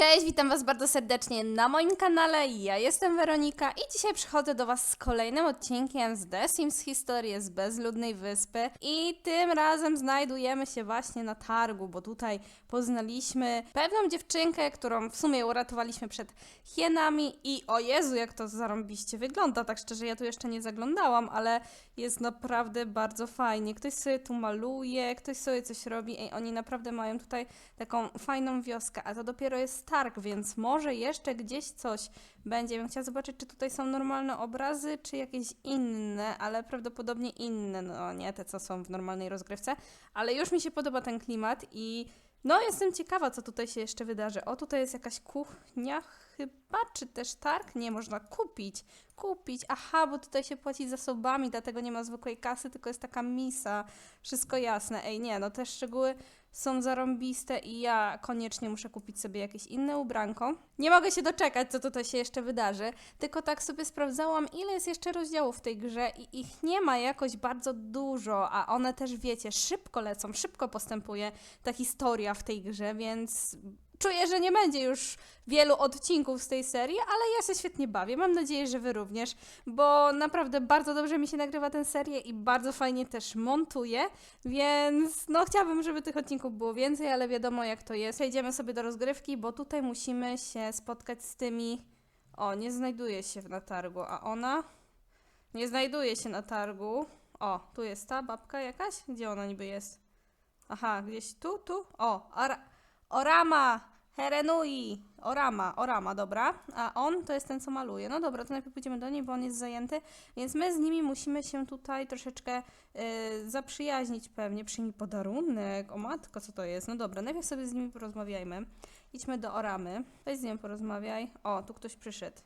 Cześć, witam Was bardzo serdecznie na moim kanale. Ja jestem Weronika i dzisiaj przychodzę do Was z kolejnym odcinkiem z The Sims Historię z Bezludnej Wyspy. I tym razem znajdujemy się właśnie na targu, bo tutaj poznaliśmy pewną dziewczynkę, którą w sumie uratowaliśmy przed hienami. I o Jezu, jak to zarąbiście wygląda. Tak szczerze, ja tu jeszcze nie zaglądałam, ale jest naprawdę bardzo fajnie. Ktoś sobie tu maluje, ktoś sobie coś robi. Ej, oni naprawdę mają tutaj taką fajną wioskę, a to dopiero jest targ, więc może jeszcze gdzieś coś będzie. Bym chciała zobaczyć, czy tutaj są normalne obrazy, czy jakieś inne, ale prawdopodobnie inne, no nie te, co są w normalnej rozgrywce, ale już mi się podoba ten klimat i no jestem ciekawa, co tutaj się jeszcze wydarzy. O, tutaj jest jakaś kuchnia chyba, czy też targ? Nie, można kupić, kupić. Aha, bo tutaj się płaci zasobami, dlatego nie ma zwykłej kasy, tylko jest taka misa. Wszystko jasne. Ej, nie, no te szczegóły są zarąbiste i ja koniecznie muszę kupić sobie jakieś inne ubranko. Nie mogę się doczekać, co tutaj się jeszcze wydarzy, tylko tak sobie sprawdzałam, ile jest jeszcze rozdziałów w tej grze i ich nie ma jakoś bardzo dużo, a one też, wiecie, szybko lecą, szybko postępuje ta historia w tej grze, więc czuję, że nie będzie już wielu odcinków z tej serii, ale ja się świetnie bawię. Mam nadzieję, że wy również, bo naprawdę bardzo dobrze mi się nagrywa tę serię i bardzo fajnie też montuję, więc no chciałabym, żeby tych odcinków było więcej, ale wiadomo jak to jest. Przejdziemy sobie do rozgrywki, bo tutaj musimy się spotkać z tymi... O, nie znajduje się na targu, a ona? Nie znajduje się na targu. O, tu jest ta babka jakaś? Gdzie ona niby jest? Aha, gdzieś tu, tu? O, Orama! Herenui! Orama, Orama, dobra. A on to jest ten, co maluje. No dobra, to najpierw pójdziemy do niej, bo on jest zajęty. Więc my z nimi musimy się tutaj troszeczkę y, zaprzyjaźnić pewnie. Przyjmij podarunek. O matko, co to jest? No dobra, najpierw sobie z nimi porozmawiajmy. Idźmy do Oramy. Weź z nią porozmawiaj. O, tu ktoś przyszedł.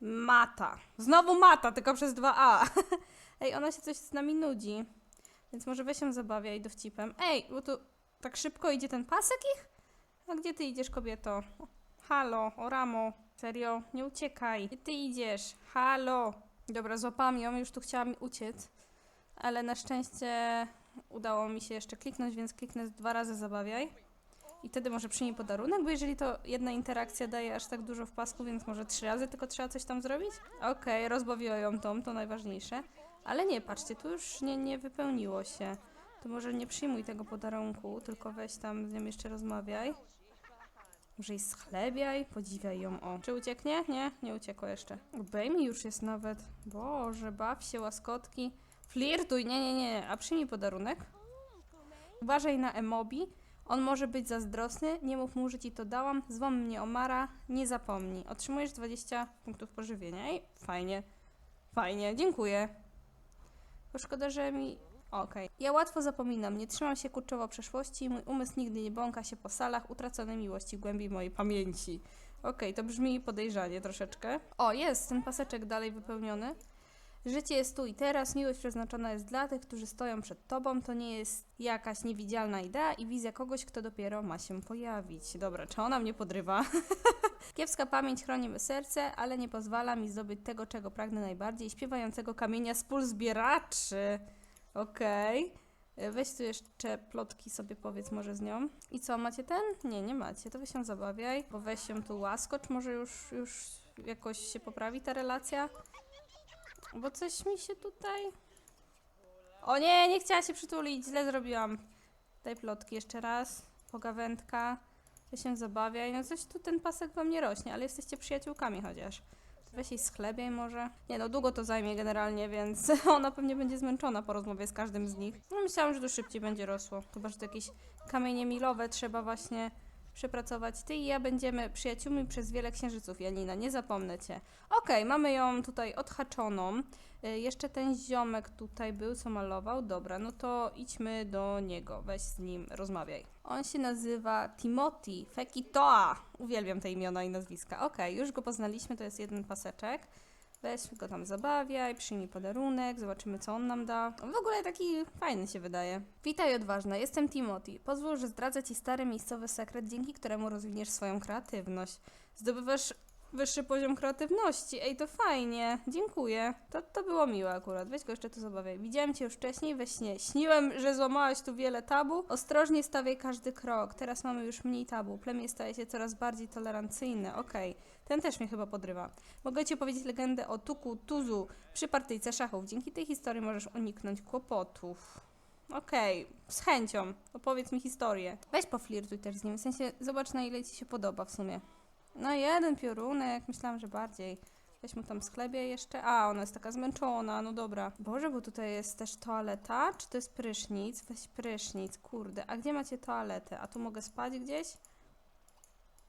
Mata. Znowu Mata, tylko przez dwa A. Ej, ona się coś z nami nudzi. Więc może weź się zabawiaj dowcipem. Ej, bo tu tak szybko idzie ten pasek ich? A gdzie ty idziesz, kobieto? Halo, Oramo, serio, nie uciekaj. Gdzie ty idziesz? Halo. Dobra, złapałam ją, już tu chciałam uciec. Ale na szczęście udało mi się jeszcze kliknąć, więc kliknę dwa razy zabawiaj. I wtedy może przyjmie podarunek, bo jeżeli to jedna interakcja daje aż tak dużo w pasku, więc może trzy razy tylko trzeba coś tam zrobić? Okej, rozbawiła ją tą, to najważniejsze. Ale nie, patrzcie, tu już nie, nie wypełniło się. To może nie przyjmuj tego podarunku, tylko weź tam z nią jeszcze rozmawiaj. Może jej schlebiaj, podziwiaj ją, o. Czy ucieknie? Nie, nie uciekło jeszcze. Obejmij już jest nawet. Boże, baw się, łaskotki. Flirtuj, nie, nie, nie. A przyjmij podarunek. Uważaj na emobi. On może być zazdrosny, nie mów mu, że ci to dałam. Zwom mnie Omara, nie zapomnij. Otrzymujesz 20 punktów pożywienia. Ej, fajnie. Fajnie, dziękuję. Bo szkoda, że mi Okej. Ja łatwo zapominam, nie trzymam się kurczowo przeszłości, mój umysł nigdy nie błąka się po salach utraconej miłości w głębi mojej pamięci. Okej, to brzmi podejrzanie troszeczkę. O, jest ten paseczek dalej wypełniony. Życie jest tu i teraz, miłość przeznaczona jest dla tych, którzy stoją przed tobą. To nie jest jakaś niewidzialna idea i wizja kogoś, kto dopiero ma się pojawić. Dobra, czy ona mnie podrywa? Kiepska pamięć chroni me serce, ale nie pozwala mi zdobyć tego, czego pragnę najbardziej śpiewającego kamienia z pól zbieraczy. Okej. Y, Weź tu jeszcze plotki sobie powiedz może z nią. I co, macie ten? Nie, nie macie. To wy się zabawiaj, bo weź się tu łaskocz, może już, już jakoś się poprawi ta relacja. Bo coś mi się tutaj... O nie, nie chciała się przytulić, źle zrobiłam. Daj plotki jeszcze raz. Pogawędka. Ty się zabawiaj. No coś tu ten pasek wam nie rośnie, ale jesteście przyjaciółkami chociaż. Weź jej schlebiaj może. Nie no, długo to zajmie generalnie, więc ona pewnie będzie zmęczona po rozmowie z każdym z nich. No myślałam, że to szybciej będzie rosło. Chyba, że to jakieś kamienie milowe trzeba właśnie przepracować. Ty i ja będziemy przyjaciółmi przez wiele księżyców, Janina, nie zapomnę cię. Okej, mamy ją tutaj odhaczoną. Y, jeszcze ten ziomek tutaj był, co malował. Dobra, no to idźmy do niego. Weź z nim, rozmawiaj. On się nazywa Timothy Fekitoa. Uwielbiam te imiona i nazwiska. Okej, już go poznaliśmy, to jest jeden paseczek. Weź go tam zabawiaj, przyjmij podarunek, zobaczymy co on nam da. W ogóle taki fajny się wydaje. Witaj odważna, jestem Timothy. Pozwól, że zdradzę ci stary miejscowy sekret, dzięki któremu rozwiniesz swoją kreatywność. Zdobywasz wyższy poziom kreatywności. Ej, to fajnie. Dziękuję. To, to było miłe akurat. Weź go jeszcze tu zabawiaj. Widziałem cię już wcześniej we śnie. Śniłem, że złamałaś tu wiele tabu. Ostrożnie stawiaj każdy krok. Teraz mamy już mniej tabu. Plemię staje się coraz bardziej tolerancyjne. Okej. Ten też mnie chyba podrywa. Mogę ci opowiedzieć legendę o Tuku Tuzu przy partyjce szachów. Dzięki tej historii możesz uniknąć kłopotów. Okej, z chęcią. Opowiedz mi historię. Weź poflirtuj też z nim, w sensie zobacz na ile ci się podoba w sumie. No jeden piorunek, myślałam, że bardziej. Weź mu tam sklepie jeszcze. A, ona jest taka zmęczona, no dobra. Boże, bo tutaj jest też toaleta, czy to jest prysznic? Weź prysznic, kurde. A gdzie macie toaletę? A tu mogę spać gdzieś?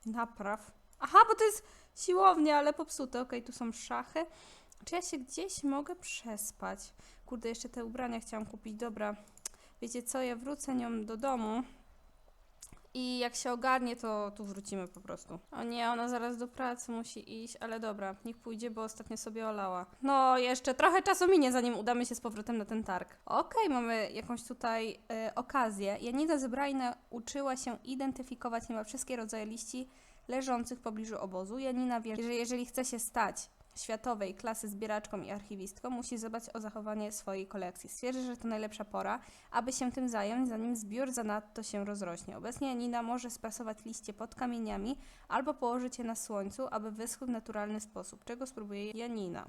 Napraw. Aha, bo to jest siłownia, ale popsute. Okej, tu są szachy. Czy ja się gdzieś mogę przespać? Kurde, jeszcze te ubrania chciałam kupić. Dobra. Wiecie co, ja wrócę nią do domu. I jak się ogarnie, to tu wrócimy po prostu. O nie, ona zaraz do pracy musi iść, ale dobra, niech pójdzie, bo ostatnio sobie olała. No, jeszcze trochę czasu minie, zanim udamy się z powrotem na ten targ. Okej, mamy jakąś tutaj e, okazję. Janina Zebrajna uczyła się identyfikować niemal wszystkie rodzaje liści leżących w pobliżu obozu. Janina wie, że jeżeli chce się stać światowej klasy zbieraczką i archiwistką, musi zadbać o zachowanie swojej kolekcji. Stwierdza, że to najlepsza pora, aby się tym zająć, zanim zbiór zanadto się rozrośnie. Obecnie Janina może spasować liście pod kamieniami albo położyć je na słońcu, aby wyschły w naturalny sposób, czego spróbuje Janina.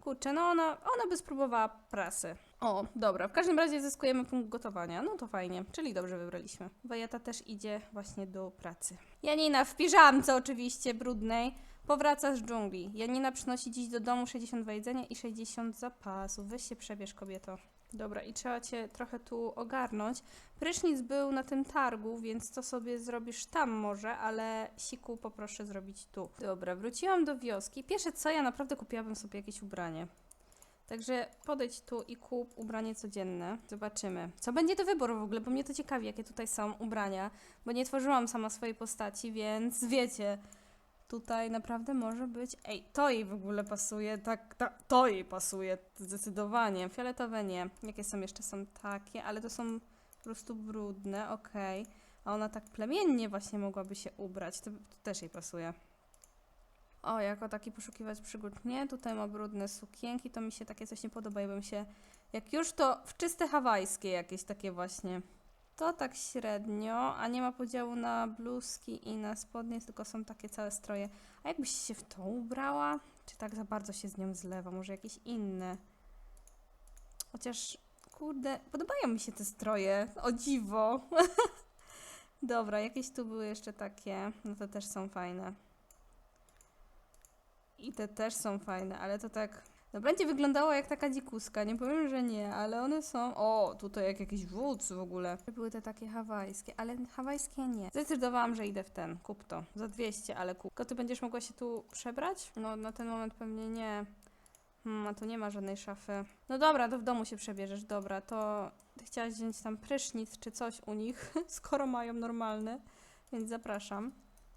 Kurczę, no ona, ona by spróbowała prasy. O, dobra, w każdym razie zyskujemy punkt gotowania. No to fajnie, czyli dobrze wybraliśmy. Wajata też idzie właśnie do pracy. Janina w piżamce oczywiście, brudnej. Powraca z dżungli. Janina przynosi dziś do domu 62 jedzenia i 60 zapasów. Weź się przebierz, kobieto. Dobra, i trzeba cię trochę tu ogarnąć. Prysznic był na tym targu, więc to sobie zrobisz tam może, ale siku poproszę zrobić tu. Dobra, wróciłam do wioski. Pierwsze co, ja naprawdę kupiłabym sobie jakieś ubranie. Także podejdź tu i kup ubranie codzienne. Zobaczymy. Co będzie do wyboru w ogóle, bo mnie to ciekawi, jakie tutaj są ubrania, bo nie tworzyłam sama swojej postaci, więc wiecie, tutaj naprawdę może być. Ej, to jej w ogóle pasuje, tak, tak to jej pasuje zdecydowanie. Fioletowe nie. Jakie są jeszcze? Są takie, ale to są po prostu brudne, okej. A ona tak plemiennie właśnie mogłaby się ubrać, to, to też jej pasuje. O, jako taki poszukiwać przygód. Nie, tutaj ma brudne sukienki, to mi się takie coś nie podoba, ja bym się... Jak już to w czyste hawajskie jakieś takie właśnie. To tak średnio, a nie ma podziału na bluzki i na spodnie, tylko są takie całe stroje. A jakbyś się w to ubrała? Czy tak za bardzo się z nią zlewa? Może jakieś inne? Chociaż, kurde, podobają mi się te stroje. O dziwo. Dobra, jakieś tu były jeszcze takie. No to też są fajne. I te też są fajne, ale to tak. No będzie wyglądało jak taka dzikuska, nie powiem, że nie, ale one są. O, tutaj jak jakiś wódz w ogóle. Były te takie hawajskie, ale hawajskie nie. Zdecydowałam, że idę w ten. Kup to. Za 200, ale kup. Tylko ty będziesz mogła się tu przebrać? No, na ten moment pewnie nie. Hmm, a tu nie ma żadnej szafy. No dobra, to w domu się przebierzesz, dobra, to ty chciałaś wziąć tam prysznic czy coś u nich, skoro mają normalne, więc zapraszam.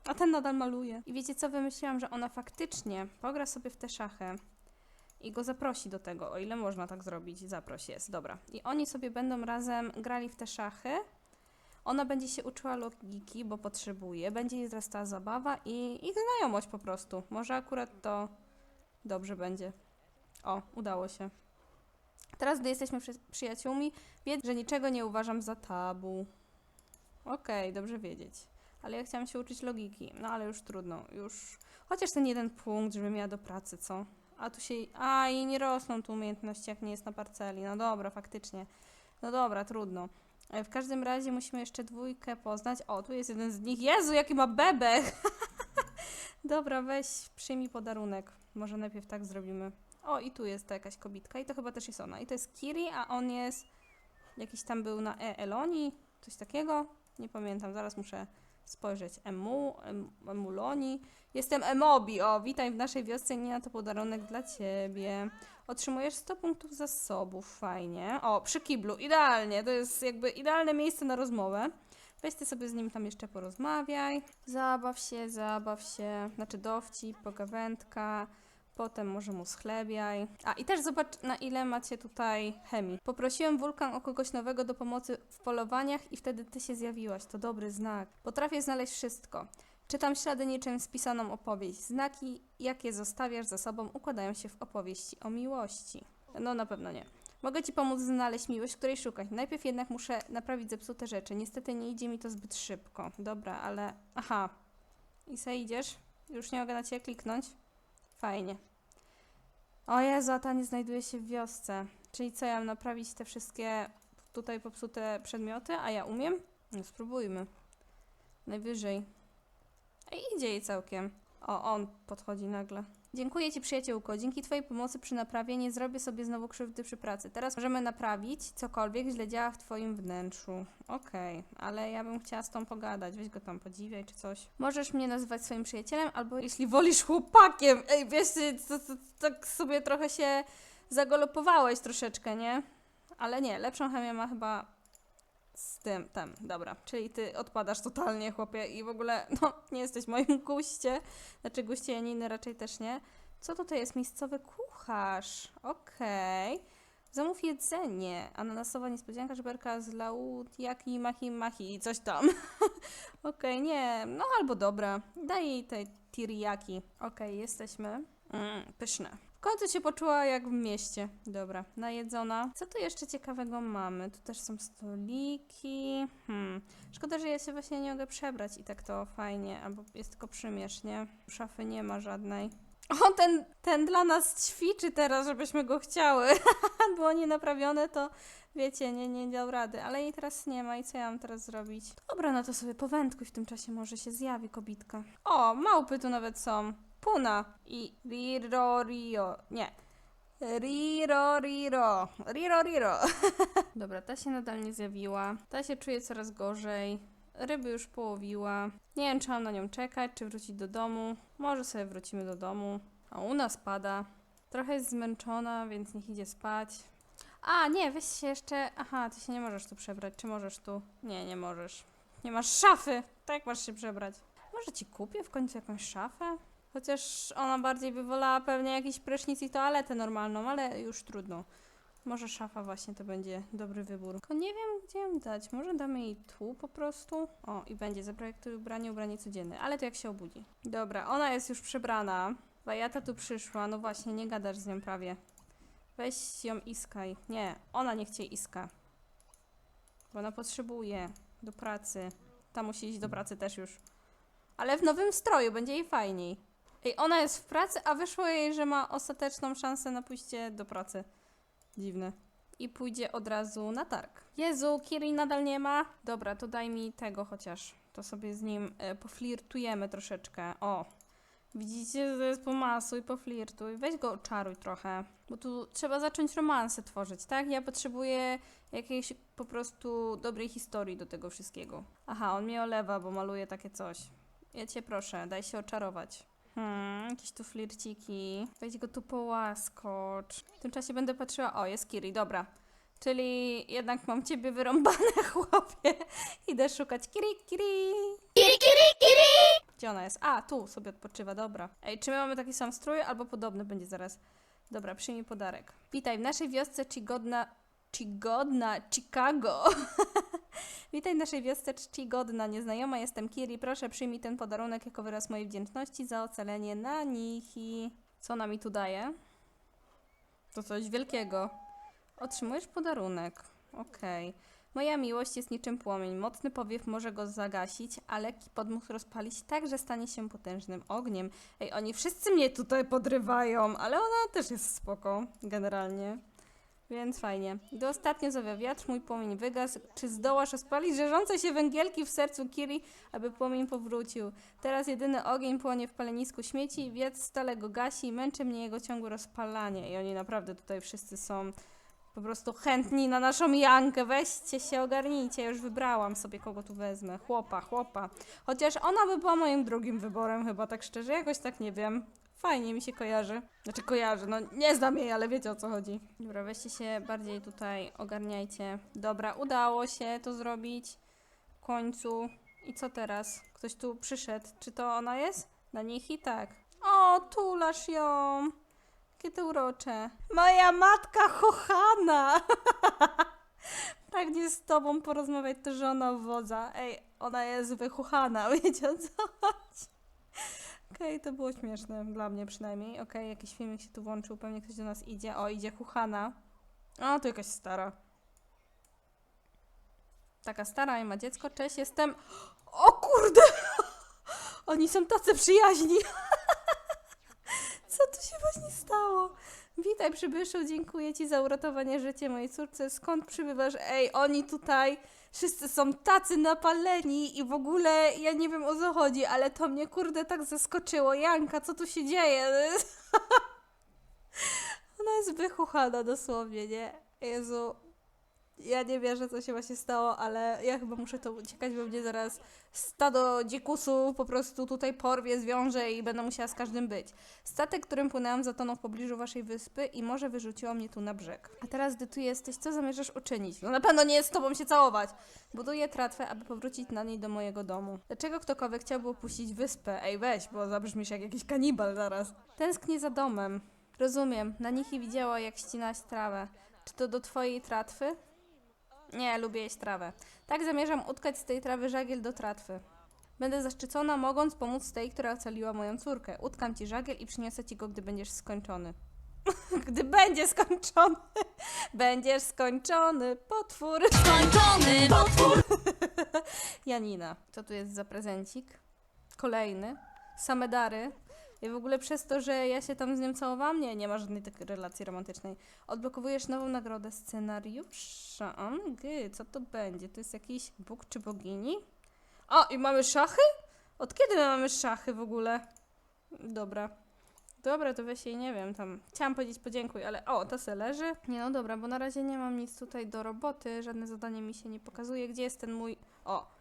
A ten nadal maluje. I wiecie co, wymyśliłam, że ona faktycznie pogra sobie w te szachy i go zaprosi do tego, o ile można tak zrobić. Zaproś jest, dobra. I oni sobie będą razem grali w te szachy. Ona będzie się uczyła logiki, bo potrzebuje. Będzie jej wzrastała zabawa i, znajomość po prostu. Może akurat to dobrze będzie. O, udało się. Teraz, gdy jesteśmy przy, przyjaciółmi, wiedz, że niczego nie uważam za tabu. Okej, dobrze wiedzieć. Ale ja chciałam się uczyć logiki. No ale już trudno. Już. Chociaż ten jeden punkt, żeby miała do pracy, co? A tu się. A i nie rosną tu umiejętności, jak nie jest na parceli. No dobra, faktycznie. No dobra, trudno. E, W każdym razie musimy jeszcze dwójkę poznać. O, tu jest jeden z nich. Jezu, jaki ma bebek! dobra, weź, przyjmij podarunek. Może najpierw tak zrobimy. O, i tu jest ta jakaś kobitka. I to chyba też jest ona. I to jest Kiri, a on jest. Jakiś tam był na E. Eloni. Coś takiego. Nie pamiętam, zaraz muszę spojrzeć. Emu, em, Emuloni. Jestem Emobi. O, witaj w naszej wiosce. Nie na to podarunek dla ciebie. Otrzymujesz 100 punktów zasobów. Fajnie. O, przy kiblu. Idealnie. To jest jakby idealne miejsce na rozmowę. Weź ty sobie z nim tam jeszcze porozmawiaj. Zabaw się, zabaw się. Znaczy dowcip, pogawędka. Potem może mu schlebiaj. A i też zobacz, na ile macie tutaj chemii. Poprosiłem wulkan o kogoś nowego do pomocy w polowaniach i wtedy ty się zjawiłaś. To dobry znak. Potrafię znaleźć wszystko. Czytam ślady niczym spisaną opowieść. Znaki, jakie zostawiasz za sobą, układają się w opowieści o miłości. No na pewno nie. Mogę ci pomóc znaleźć miłość, której szukać. Najpierw jednak muszę naprawić zepsute rzeczy. Niestety nie idzie mi to zbyt szybko. Dobra, ale... Aha. I se idziesz? Już nie mogę na ciebie kliknąć? Fajnie. O Jezu, a ta nie znajduje się w wiosce. Czyli co, ja mam naprawić te wszystkie tutaj popsute przedmioty, a ja umiem? No spróbujmy. Najwyżej. Ej, idzie jej całkiem. O, on podchodzi nagle. Dziękuję Ci, przyjaciółko. Dzięki Twojej pomocy przy naprawie nie zrobię sobie znowu krzywdy przy pracy. Teraz możemy naprawić cokolwiek źle działa w Twoim wnętrzu. Okej, ale ja bym chciała z tą pogadać. Weź go tam podziwiaj czy coś. Możesz mnie nazywać swoim przyjacielem, albo jeśli wolisz chłopakiem. Ej, wiesz, to, tak sobie trochę się zagolopowałeś troszeczkę, nie? Ale nie, lepszą chemię ma chyba z tym, tem, dobra. Czyli ty odpadasz totalnie, chłopie, i w ogóle, no, nie jesteś moim guście. Znaczy, guście Janiny raczej też nie. Co tutaj jest? Miejscowy kucharz. Okej. Zamów jedzenie. Ananasowa niespodzianka, żeberka z laut, jaki, machi, machi i coś tam. Okej, nie. No albo dobra. Daj jej te tiriyaki. Okej, jesteśmy. Mm, pyszne. Końcu się poczuła jak w mieście. Dobra, najedzona. Co tu jeszcze ciekawego mamy? Tu też są stoliki. Hmm. Szkoda, że ja się właśnie nie mogę przebrać i tak to fajnie, albo jest tylko przymierz, nie? Szafy nie ma żadnej. O, ten, ten dla nas ćwiczy teraz, żebyśmy go chciały. Było nienaprawione, to wiecie, nie, nie dał rady. Ale jej teraz nie ma i co ja mam teraz zrobić? Dobra, no to sobie powędkuj w tym czasie, może się zjawi kobitka. O, małpy tu nawet są. Puna i Riro Rio. Nie. Riro Riro. Riro Riro. Dobra, ta się nadal nie zjawiła. Ta się czuje coraz gorzej. Ryby już połowiła. Nie wiem, czy mam na nią czekać, czy wrócić do domu. Może sobie wrócimy do domu. A u nas pada. Trochę jest zmęczona, więc niech idzie spać. A, nie, weź się jeszcze. Aha, ty się nie możesz tu przebrać. Czy możesz tu? Nie, nie możesz. Nie masz szafy. Tak masz się przebrać. Może ci kupię w końcu jakąś szafę? Chociaż ona bardziej by wolała pewnie jakiś prysznic i toaletę normalną, ale już trudno. Może szafa właśnie to będzie dobry wybór. Tylko nie wiem, gdzie ją dać. Może damy jej tu po prostu? O, i będzie zaprojektuj ubranie, ubranie codzienne. Ale to jak się obudzi. Dobra, ona jest już przebrana. Wajata tu przyszła. No właśnie, nie gadasz z nią prawie. Weź ją iskaj. Nie, ona nie chce iska. Bo ona potrzebuje do pracy. Ta musi iść do pracy też już. Ale w nowym stroju, będzie jej fajniej. Ej, ona jest w pracy, a wyszło jej, że ma ostateczną szansę na pójście do pracy. Dziwne. I pójdzie od razu na targ. Jezu, Kiri nadal nie ma. Dobra, to daj mi tego chociaż. To sobie z nim e, poflirtujemy troszeczkę. O. Widzicie, to jest pomasuj, poflirtuj. Weź go czaruj trochę. Bo tu trzeba zacząć romanse tworzyć, tak? Ja potrzebuję jakiejś po prostu dobrej historii do tego wszystkiego. Aha, on mnie olewa, bo maluje takie coś. Ja cię proszę, daj się oczarować. Hmm, jakieś tu flirciki. Weź go tu połaskocz. W tym czasie będę patrzyła. O, jest Kiri, dobra. Czyli jednak mam ciebie wyrąbane, chłopie. Idę szukać Kiri, Kiri. Kiri, Kiri, Kiri! Gdzie ona jest? A, tu sobie odpoczywa, dobra. Ej, czy my mamy taki sam strój, albo podobny będzie zaraz? Dobra, przyjmij podarek. Witaj, w naszej wiosce Chigodna... Chigodna, Chicago. Witaj w naszej wiosce czcigodna, nieznajoma jestem Kiri. Proszę przyjmij ten podarunek jako wyraz mojej wdzięczności za ocalenie na Nihi. Co ona mi tu daje? To coś wielkiego. Otrzymujesz podarunek. Okej. Moja miłość jest niczym płomień. Mocny powiew może go zagasić, a lekki podmuch rozpalić tak, że stanie się potężnym ogniem. Ej, oni wszyscy mnie tutaj podrywają, ale ona też jest spoko, generalnie. Więc fajnie. Gdy ostatnio zawia wiatr, mój płomień wygasł. Czy zdołasz rozpalić żerzące się węgielki w sercu Kiri, aby płomień powrócił? Teraz jedyny ogień płonie w palenisku śmieci, wiatr stale go gasi i męczy mnie jego ciągłe rozpalanie. I oni naprawdę tutaj wszyscy są po prostu chętni na naszą Jankę. Weźcie się, ogarnijcie. Ja już wybrałam sobie, kogo tu wezmę. Chłopa, chłopa. Chociaż ona by była moim drugim wyborem chyba, tak szczerze. Jakoś tak nie wiem. Fajnie mi się kojarzy. Znaczy kojarzy, no nie znam jej, ale wiecie o co chodzi. Dobra, weźcie się bardziej tutaj, ogarniajcie. Dobra, udało się to zrobić. W końcu. I co teraz? Ktoś tu przyszedł. Czy to ona jest? Na nich i tak. O, tulasz ją. Jakie to urocze. Moja matka kochana. Pragnie z tobą porozmawiać to żona wodza. Ej, ona jest wychuchana, wiecie o co chodzi? Okej, to było śmieszne, dla mnie przynajmniej. Okej, jakiś filmik się tu włączył, pewnie ktoś do nas idzie. O, idzie chuchana. O, to jakaś stara. Taka stara i ma dziecko. Cześć, jestem... O kurde! Oni są tacy przyjaźni. Co tu się właśnie stało? Witaj przybyszu, dziękuję ci za uratowanie życia mojej córce. Skąd przybywasz? Ej, oni tutaj wszyscy są tacy napaleni i w ogóle ja nie wiem o co chodzi, ale to mnie kurde tak zaskoczyło. Janka, co tu się dzieje? Ona jest wychuchana dosłownie, nie? Jezu, ja nie wierzę, co się właśnie stało, ale ja chyba muszę to uciekać, bo mnie zaraz stado dzikusów po prostu tutaj porwie, zwiąże i będę musiała z każdym być. Statek, którym płynęłam, zatonął w pobliżu waszej wyspy i morze wyrzuciło mnie tu na brzeg. A teraz, gdy tu jesteś, co zamierzasz uczynić? No na pewno nie jest z tobą się całować. Buduję tratwę, aby powrócić na niej do mojego domu. Dlaczego ktokolwiek chciałby opuścić wyspę? Ej, weź, bo zabrzmisz jak jakiś kanibal zaraz. Tęsknię za domem. Rozumiem, na nich i widziała, jak ścinałaś trawę. Czy to do twojej tratwy? Nie, lubię jeść trawę. Tak zamierzam utkać z tej trawy żagiel do tratwy. Będę zaszczycona, mogąc pomóc tej, która ocaliła moją córkę. Utkam ci żagiel i przyniosę ci go, gdy będziesz skończony. gdy będzie skończony. będziesz skończony, potwór. Skończony potwór! Janina. Co tu jest za prezencik? Kolejny. Same dary. I w ogóle przez to, że ja się tam z nią całowałam, nie, nie ma żadnej takiej relacji romantycznej. Odblokowujesz nową nagrodę scenariusza. Gy, co to będzie? To jest jakiś bóg czy bogini? O, i mamy szachy? Od kiedy my mamy szachy w ogóle? Dobra. Dobra, to weź jej nie wiem, tam chciałam powiedzieć podziękuj, ale o, to se leży. Nie no dobra, bo na razie nie mam nic tutaj do roboty, żadne zadanie mi się nie pokazuje. Gdzie jest ten mój... O,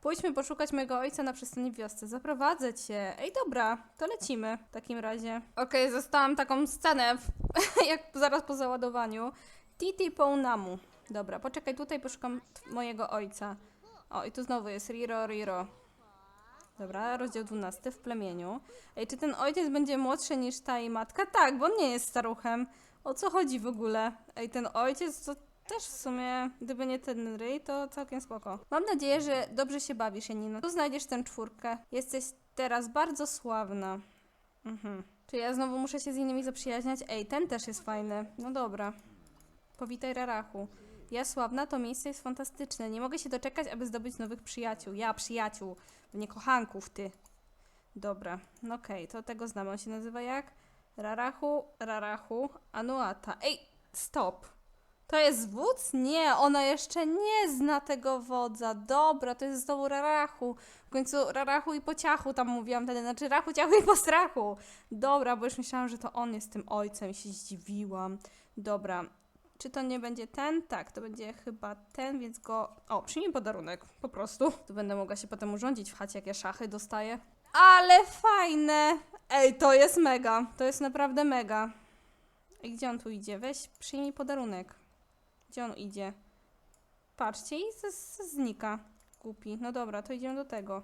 Pójdźmy poszukać mojego ojca na przystani wiosce. Zaprowadzę cię. Ej, dobra, to lecimy w takim razie. Okej, zostałam taką scenę, w, jak zaraz po załadowaniu. Titi Pounamu. Dobra, poczekaj, tutaj poszukam mojego ojca. O, i tu znowu jest Riro, Riro. Dobra, rozdział 12 w plemieniu. Ej, czy ten ojciec będzie młodszy niż ta i matka? Tak, bo on nie jest staruchem. O co chodzi w ogóle? Ej, ten ojciec to też w sumie, gdyby nie ten ryj, to całkiem spoko. Mam nadzieję, że dobrze się bawisz, Janino. Tu znajdziesz tę czwórkę. Jesteś teraz bardzo sławna. Mhm. Czy ja znowu muszę się z innymi zaprzyjaźniać? Ej, ten też jest fajny. No dobra. Powitaj Rarachu. Ja sławna, to miejsce jest fantastyczne. Nie mogę się doczekać, aby zdobyć nowych przyjaciół. Ja, przyjaciół. Nie kochanków, ty. Dobra, no okej, to tego znamy. On się nazywa jak? Rarachu, Rarachu, Anuata. Ej, stop. To jest wódz? Nie, ona jeszcze nie zna tego wodza. Dobra, to jest znowu Rarachu. W końcu Rarachu i po ciachu tam mówiłam wtedy, znaczy Rachu, ciachu i po strachu. Dobra, bo już myślałam, że to on jest tym ojcem i się zdziwiłam. Dobra, czy to nie będzie ten? Tak, to będzie chyba ten, więc go... O, przyjmij podarunek, po prostu. Tu będę mogła się potem urządzić w chacie, jak ja szachy dostaję. Ale fajne! Ej, to jest mega, to jest naprawdę mega. I gdzie on tu idzie? Weź, przyjmij podarunek. Gdzie on idzie? Patrzcie i znika. Głupi. No dobra, to idziemy do tego.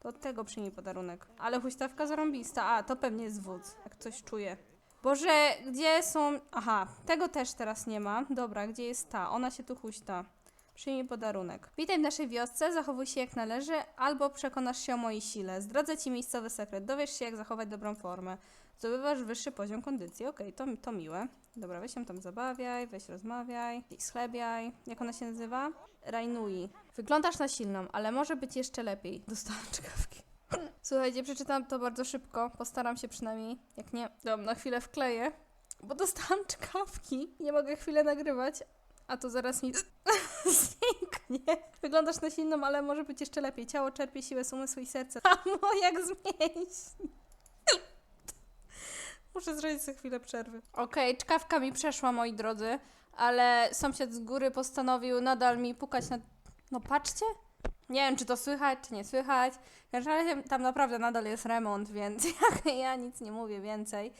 To od tego przyjmij podarunek. Ale huśtawka zarąbista. A, to pewnie jest wódz. Jak coś czuję. Boże, gdzie są... Aha, tego też teraz nie ma. Dobra, gdzie jest ta? Ona się tu huśta. Przyjmij podarunek. Witaj w naszej wiosce, zachowuj się jak należy, albo przekonasz się o mojej sile. Zdradzę ci miejscowy sekret. Dowiesz się, jak zachować dobrą formę. Zdobywasz wyższy poziom kondycji. Okej, to, to miłe. Dobra, weź się tam zabawiaj, weź rozmawiaj, schlebiaj. Jak ona się nazywa? Rainui. Wyglądasz na silną, ale może być jeszcze lepiej. Dostałam czkawki. Słuchajcie, przeczytam to bardzo szybko. Postaram się przynajmniej. Jak nie, dam na chwilę wkleję. Bo dostałam czkawki. Nie mogę chwilę nagrywać. A to zaraz mi zniknie. Wyglądasz na silną, ale może być jeszcze lepiej. Ciało czerpie siłę z umysłu i serca. A jak z mięśni. Muszę zrobić sobie chwilę przerwy. Okej, czkawka mi przeszła, moi drodzy, ale sąsiad z góry postanowił nadal mi pukać na... No patrzcie! Nie wiem, czy to słychać, czy nie słychać. W każdym razie tam naprawdę nadal jest remont, więc ja nic nie mówię więcej.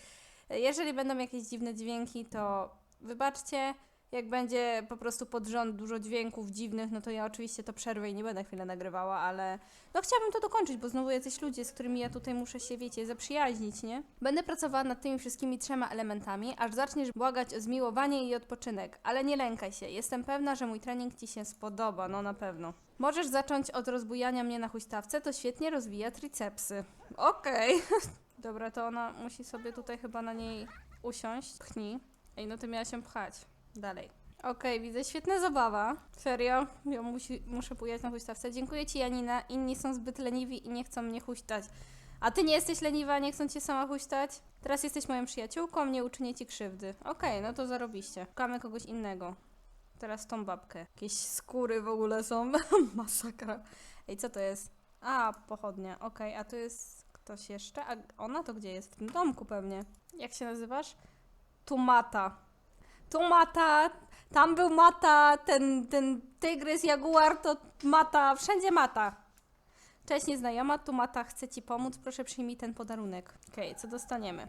Jeżeli będą jakieś dziwne dźwięki, to wybaczcie. Jak będzie po prostu pod rząd dużo dźwięków dziwnych, no to ja oczywiście to przerwę i nie będę chwilę nagrywała, ale no chciałabym to dokończyć, bo znowu jacyś ludzie, z którymi ja tutaj muszę się, wiecie, zaprzyjaźnić, nie? Będę pracowała nad tymi wszystkimi trzema elementami, aż zaczniesz błagać o zmiłowanie i odpoczynek, ale nie lękaj się, jestem pewna, że mój trening Ci się spodoba, no na pewno. Możesz zacząć od rozbujania mnie na huśtawce, to świetnie rozwija tricepsy. Okej. Dobra, to ona musi sobie tutaj chyba na niej usiąść. Pchnij. Ej, no ty miałaś się pchać. Dalej. Okej, widzę, świetna zabawa. Serio? Ja musi, muszę bujać na huśtawce. Dziękuję ci, Janina. Inni są zbyt leniwi i nie chcą mnie huśtać. A ty nie jesteś leniwa, nie chcą cię sama huśtać? Teraz jesteś moją przyjaciółką, nie uczynię ci krzywdy. Okej, no to zarobiście. Szukamy kogoś innego. Teraz tą babkę. Jakieś skóry w ogóle są. Masakra. Ej, co to jest? A, pochodnia. Okej, a tu jest ktoś jeszcze? A ona to gdzie jest? W tym domku pewnie. Jak się nazywasz? Tu Mata. Tu Mata. Tam był Mata. Ten, ten tygrys, jaguar to Mata. Wszędzie Mata. Cześć nieznajoma, tu Mata, chcę Ci pomóc, proszę przyjmij ten podarunek. Okej, co dostaniemy?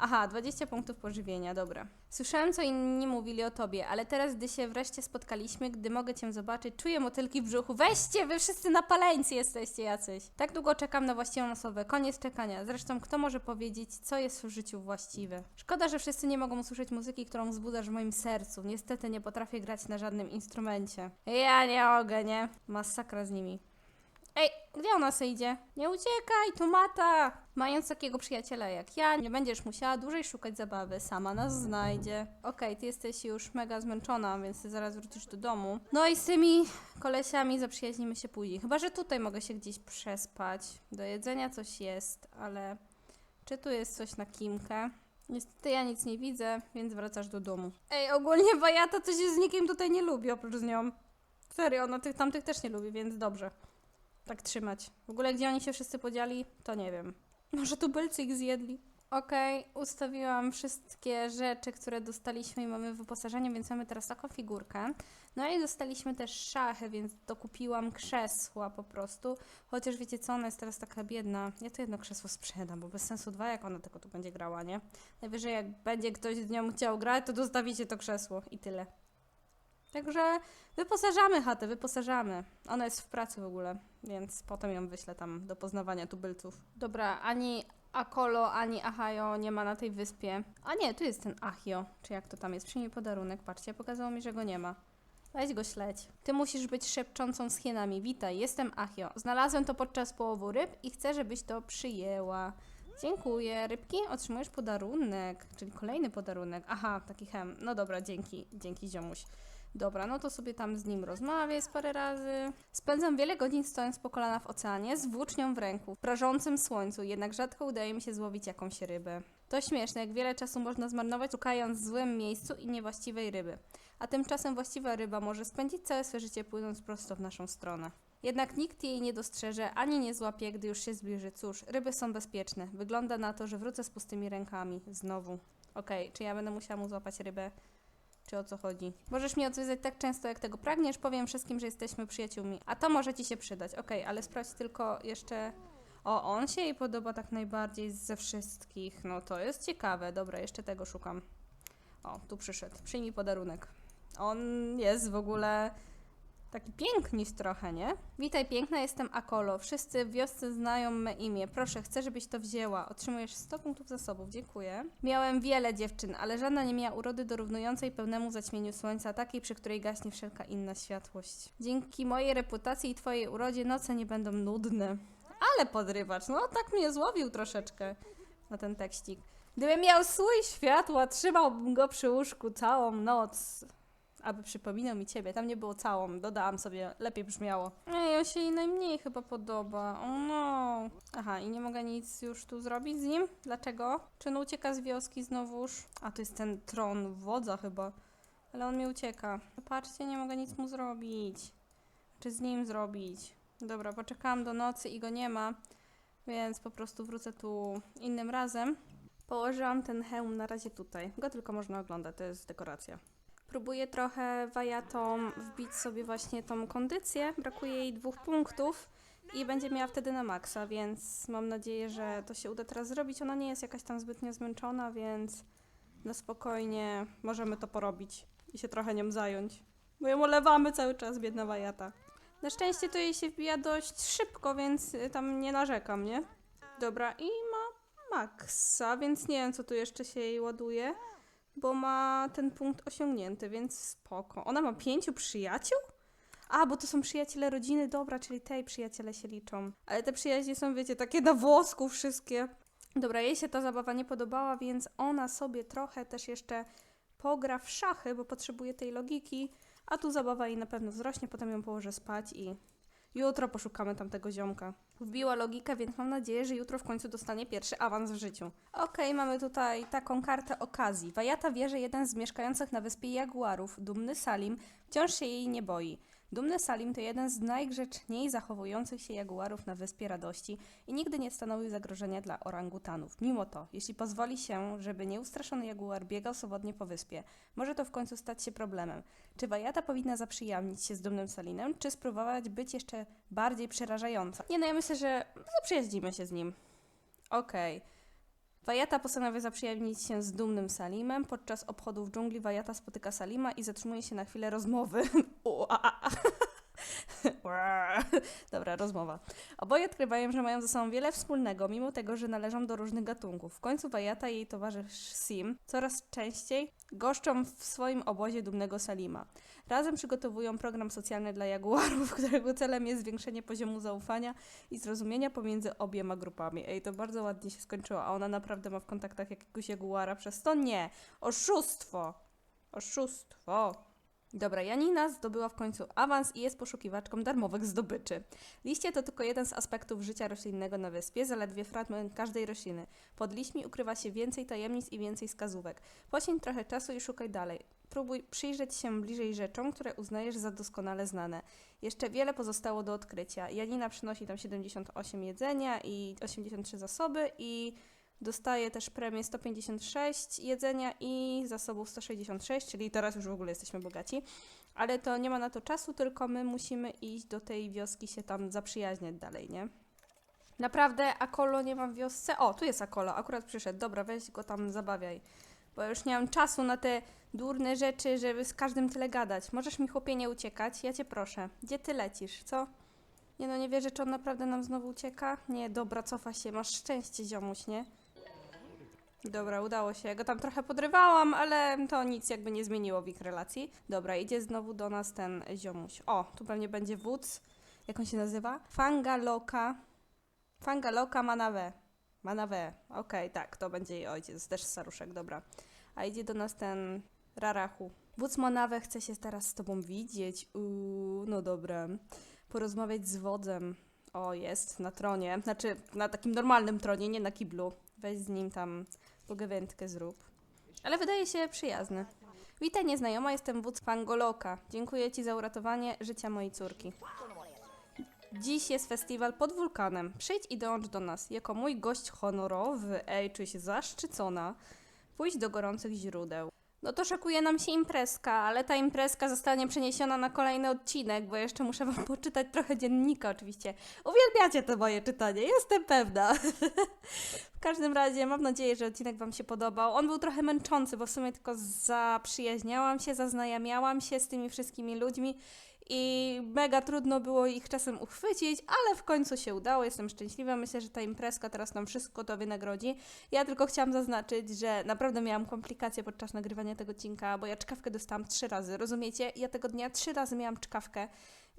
Aha, 20 punktów pożywienia, dobra. Słyszałem, co inni mówili o tobie, ale teraz, gdy się wreszcie spotkaliśmy, gdy mogę cię zobaczyć, czuję motylki w brzuchu. Weźcie, wy wszyscy napaleńcy jesteście jacyś. Tak długo czekam na właściwą osobę. Koniec czekania. Zresztą, kto może powiedzieć, co jest w życiu właściwe? Szkoda, że wszyscy nie mogą usłyszeć muzyki, którą wzbudzasz w moim sercu. Niestety nie potrafię grać na żadnym instrumencie. Ja nie mogę, nie? Masakra z nimi. Ej, gdzie ona se idzie? Nie uciekaj, tu mata! Mając takiego przyjaciela jak ja, nie będziesz musiała dłużej szukać zabawy, sama nas znajdzie. Okej, ty jesteś już mega zmęczona, więc ty zaraz wrócisz do domu. No i z tymi kolesiami zaprzyjaźnimy się później. Chyba, że tutaj mogę się gdzieś przespać. Do jedzenia coś jest, ale czy tu jest coś na kimkę? Niestety ja nic nie widzę, więc wracasz do domu. Ej, ogólnie Wajata to się z nikim tutaj nie lubi oprócz z nią. Serio, ona tych tamtych też nie lubi, więc dobrze tak trzymać. W ogóle gdzie oni się wszyscy podzieli, to nie wiem. Może tubylcy ich zjedli? Okej, ustawiłam wszystkie rzeczy, które dostaliśmy i mamy w wyposażeniu, więc mamy teraz taką figurkę. No i dostaliśmy też szachy, więc dokupiłam krzesła po prostu. Chociaż wiecie co, ona jest teraz taka biedna. Ja to jedno krzesło sprzedam, bo bez sensu dwa, jak ona tylko tu będzie grała, nie? Najwyżej jak będzie ktoś z nią chciał grać, to dostawicie to krzesło i tyle. Także wyposażamy chatę, wyposażamy. Ona jest w pracy w ogóle, więc potem ją wyślę tam do poznawania tubylców. Dobra, ani Akolo, ani Ahajo nie ma na tej wyspie. A nie, tu jest ten Achio, czy jak to tam jest. Przyjmij podarunek, patrzcie, pokazało mi, że go nie ma. Weź go śledź. Ty musisz być szepczącą z hienami. Witaj, jestem Achio. Znalazłem to podczas połowu ryb i chcę, żebyś to przyjęła. Dziękuję. Rybki, otrzymujesz podarunek, czyli kolejny podarunek. Aha, taki hem. No dobra, dzięki, dzięki ziomuś. Dobra, no to sobie tam z nim rozmawiaj z parę razy. Spędzam wiele godzin stojąc po kolana w oceanie z włócznią w ręku, w prażącym słońcu, jednak rzadko udaje mi się złowić jakąś rybę. To śmieszne, jak wiele czasu można zmarnować szukając w złym miejscu i niewłaściwej ryby. A tymczasem właściwa ryba może spędzić całe swe życie płynąc prosto w naszą stronę. Jednak nikt jej nie dostrzeże ani nie złapie, gdy już się zbliży. Cóż, ryby są bezpieczne. Wygląda na to, że wrócę z pustymi rękami. Znowu. Okej, czy ja będę musiała mu złapać rybę? Czy o co chodzi? Możesz mnie odwiedzać tak często, jak tego pragniesz. Powiem wszystkim, że jesteśmy przyjaciółmi. A to może ci się przydać. Okej, ale sprawdź tylko jeszcze. O, on się jej podoba tak najbardziej ze wszystkich. No to jest ciekawe. Dobra, jeszcze tego szukam. O, tu przyszedł. Przyjmij podarunek. On jest w ogóle taki piękniś trochę, nie? Witaj piękna, jestem Akolo. Wszyscy w wiosce znają me imię. Proszę, chcę, żebyś to wzięła. Otrzymujesz 100 punktów zasobów. Dziękuję. Miałem wiele dziewczyn, ale żadna nie miała urody dorównującej pełnemu zaćmieniu słońca, takiej, przy której gaśnie wszelka inna światłość. Dzięki mojej reputacji i twojej urodzie noce nie będą nudne. Ale podrywacz, no tak mnie złowił troszeczkę na ten tekścik. Gdybym miał słój światła, trzymałbym go przy łóżku całą noc aby przypominał mi ciebie. Tam nie było całą, dodałam sobie, lepiej brzmiało. Ej, on się jej najmniej chyba podoba. O no. Aha, i nie mogę nic już tu zrobić z nim? Dlaczego? Czy on ucieka z wioski znowuż? A, to jest ten tron wodza chyba. Ale on mi ucieka. Patrzcie, nie mogę nic mu zrobić. Czy z nim zrobić? Dobra, poczekałam do nocy i go nie ma, więc po prostu wrócę tu innym razem. Położyłam ten hełm na razie tutaj. Go tylko można oglądać, to jest dekoracja. Próbuję trochę wajatą wbić sobie właśnie tą kondycję. Brakuje jej dwóch punktów i będzie miała wtedy na maksa, więc mam nadzieję, że to się uda teraz zrobić. Ona nie jest jakaś tam zbytnio zmęczona, więc na spokojnie możemy to porobić. i się trochę nią zająć. Bo ją olewamy cały czas, biedna wajata. Na szczęście to jej się wbija dość szybko, więc y, tam nie narzekam, nie? Dobra, i ma maksa, więc nie wiem, co tu jeszcze się jej ładuje, bo ma ten punkt osiągnięty, więc spoko. Ona ma pięciu przyjaciół? A, bo to są przyjaciele rodziny, dobra, czyli tej przyjaciele się liczą. Ale te przyjaźnie są, wiecie, takie na włosku wszystkie. Dobra, jej się ta zabawa nie podobała, więc ona sobie trochę też jeszcze pogra w szachy, bo potrzebuje tej logiki, a tu zabawa jej na pewno wzrośnie, potem ją położę spać i jutro poszukamy tamtego ziomka. Wbiła logikę, więc mam nadzieję, że jutro w końcu dostanie pierwszy awans w życiu. Okej, mamy tutaj taką kartę okazji. Wajata wie, że jeden z mieszkających na wyspie Jaguarów, dumny Salim, wciąż się jej nie boi. Dumny Salim to jeden z najgrzeczniej zachowujących się jaguarów na Wyspie Radości i nigdy nie stanowił zagrożenia dla orangutanów. Mimo to, jeśli pozwoli się, żeby nieustraszony jaguar biegał swobodnie po wyspie, może to w końcu stać się problemem. Czy Wajata powinna zaprzyjaźnić się z dumnym Salinem, czy spróbować być jeszcze bardziej przerażająca? Nie no, ja myślę, że zaprzyjaźnimy się z nim. Okej. Wajata postanawia zaprzyjaźnić się z dumnym Salimem. Podczas obchodów dżungli Wajata spotyka Salima i zatrzymuje się na chwilę rozmowy. Dobra, rozmowa. Oboje odkrywają, że mają ze sobą wiele wspólnego, mimo tego, że należą do różnych gatunków. W końcu Wajata i jej towarzysz Sim coraz częściej goszczą w swoim obozie dumnego Salima. Razem przygotowują program socjalny dla jaguarów, którego celem jest zwiększenie poziomu zaufania i zrozumienia pomiędzy obiema grupami. Ej, to bardzo ładnie się skończyło, a ona naprawdę ma w kontaktach jakiegoś jaguara przez to? Nie! Oszustwo! Oszustwo! Dobra, Janina zdobyła w końcu awans i jest poszukiwaczką darmowych zdobyczy. Liście to tylko jeden z aspektów życia roślinnego na wyspie, zaledwie fragment każdej rośliny. Pod liśćmi ukrywa się więcej tajemnic i więcej wskazówek. Poświęć trochę czasu i szukaj dalej. Próbuj przyjrzeć się bliżej rzeczom, które uznajesz za doskonale znane. Jeszcze wiele pozostało do odkrycia. Janina przynosi tam 78 jedzenia i 83 zasoby i dostaje też premię 156 jedzenia i zasobów 166, czyli teraz już w ogóle jesteśmy bogaci. Ale to nie ma na to czasu, tylko my musimy iść do tej wioski się tam zaprzyjaźniać dalej, nie? Naprawdę, Akolo nie ma w wiosce. O, tu jest Akolo, akurat przyszedł. Dobra, weź go tam zabawiaj. Bo już nie mam czasu na te durne rzeczy, żeby z każdym tyle gadać. Możesz mi chłopie nie uciekać? Ja cię proszę. Gdzie ty lecisz, co? Nie no, nie wierzę, czy on naprawdę nam znowu ucieka? Nie, dobra, cofa się. Masz szczęście, ziomuś, nie? Dobra, udało się. Ja go tam trochę podrywałam, ale to nic jakby nie zmieniło w ich relacji. Dobra, idzie znowu do nas ten ziomuś. O, tu pewnie będzie wódz. Jak on się nazywa? Fangaloka. Fangaloka Manawe. Manawe. Okej, tak, to będzie jej ojciec. Też staruszek, dobra. A idzie do nas ten Rarachu. Wódz Manawe chce się teraz z tobą widzieć. Uuu, no dobra. Porozmawiać z wodzem. O, jest na tronie. Znaczy, na takim normalnym tronie, nie na kiblu. Weź z nim tam pogawędkę zrób. Ale wydaje się przyjazny. Witaj nieznajoma, jestem wódz Fangoloka. Dziękuję Ci za uratowanie życia mojej córki. Dziś jest festiwal pod wulkanem. Przyjdź i dołącz do nas. Jako mój gość honorowy, ej, czuję się zaszczycona, pójdź do gorących źródeł. No to szykuje nam się imprezka, ale ta imprezka zostanie przeniesiona na kolejny odcinek, bo jeszcze muszę wam poczytać trochę dziennika oczywiście. Uwielbiacie to moje czytanie, jestem pewna. w każdym razie mam nadzieję, że odcinek wam się podobał. On był trochę męczący, bo w sumie tylko zaprzyjaźniałam się, zaznajamiałam się z tymi wszystkimi ludźmi i mega trudno było ich czasem uchwycić, ale w końcu się udało, jestem szczęśliwa. Myślę, że ta imprezka teraz nam wszystko to wynagrodzi. Ja tylko chciałam zaznaczyć, że naprawdę miałam komplikacje podczas nagrywania tego odcinka, bo ja czkawkę dostałam trzy razy, rozumiecie? Ja tego dnia trzy razy miałam czkawkę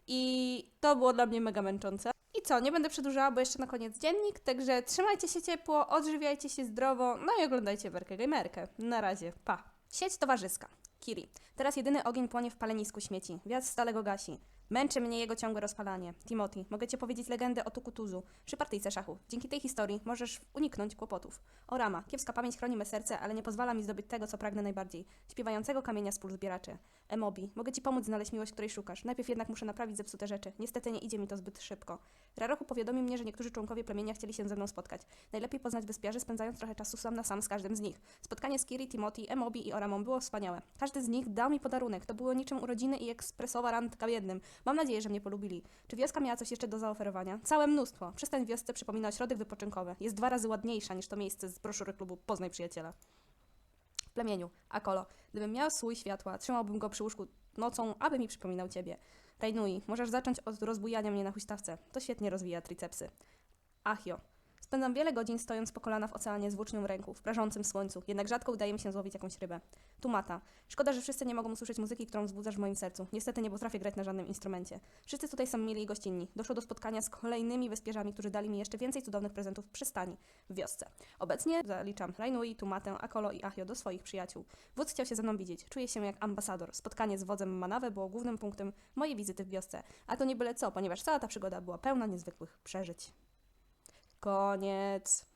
i to było dla mnie mega męczące. I co, nie będę przedłużała, bo jeszcze na koniec dziennik, także trzymajcie się ciepło, odżywiajcie się zdrowo, no i oglądajcie Werkę Gamerkę. Na razie, pa! Sieć towarzyska. Kiri. Teraz jedyny ogień płonie w palenisku śmieci. Wiatr stale go gasi. Męczy mnie jego ciągłe rozpalanie. Timothy, mogę ci powiedzieć legendę o Tukutuzu przy partyjce szachów. Dzięki tej historii możesz uniknąć kłopotów. Orama, kiepska pamięć chroni me serce, ale nie pozwala mi zdobyć tego, co pragnę najbardziej. Śpiewającego kamienia z pól zbieraczy. Emobi, mogę ci pomóc znaleźć miłość, której szukasz. Najpierw jednak muszę naprawić zepsute rzeczy. Niestety nie idzie mi to zbyt szybko. Rarochu powiadomił mnie, że niektórzy członkowie plemienia chcieli się ze mną spotkać. Najlepiej poznać wyspiarzy, spędzając trochę czasu sam na sam z każdym z nich. Spotkanie z Kiri, Timothy, Emobi i Oramą było wspaniałe. Każdy z nich dał mi podarunek. To było niczym urodziny i ekspresowa randka w jednym. Mam nadzieję, że mnie polubili. Czy wioska miała coś jeszcze do zaoferowania? Całe mnóstwo. Przystań w wiosce przypomina ośrodek wypoczynkowy. Jest dwa razy ładniejsza niż to miejsce z broszury klubu Poznaj Przyjaciela. plemieniu. Akolo, gdybym miał słój światła, trzymałbym go przy łóżku nocą, aby mi przypominał ciebie. Rainui, możesz zacząć od rozbujania mnie na huśtawce. To świetnie rozwija tricepsy. Achio. Spędzam wiele godzin stojąc po kolana w oceanie z włócznią ręku, w prażącym słońcu, jednak rzadko udaje mi się złowić jakąś rybę. Tumata. Szkoda, że wszyscy nie mogą usłyszeć muzyki, którą wzbudzasz w moim sercu. Niestety nie potrafię grać na żadnym instrumencie. Wszyscy tutaj są mili i gościnni. Doszło do spotkania z kolejnymi wyspierzami, którzy dali mi jeszcze więcej cudownych prezentów w przystani, w wiosce. Obecnie zaliczam Rainui, Tumatę, Akolo i Achio do swoich przyjaciół. Wódz chciał się ze mną widzieć. Czuję się jak ambasador. Spotkanie z wodzem Manawe było głównym punktem mojej wizyty w wiosce. A to nie byle co, ponieważ cała ta przygoda była pełna niezwykłych przeżyć. Koniec.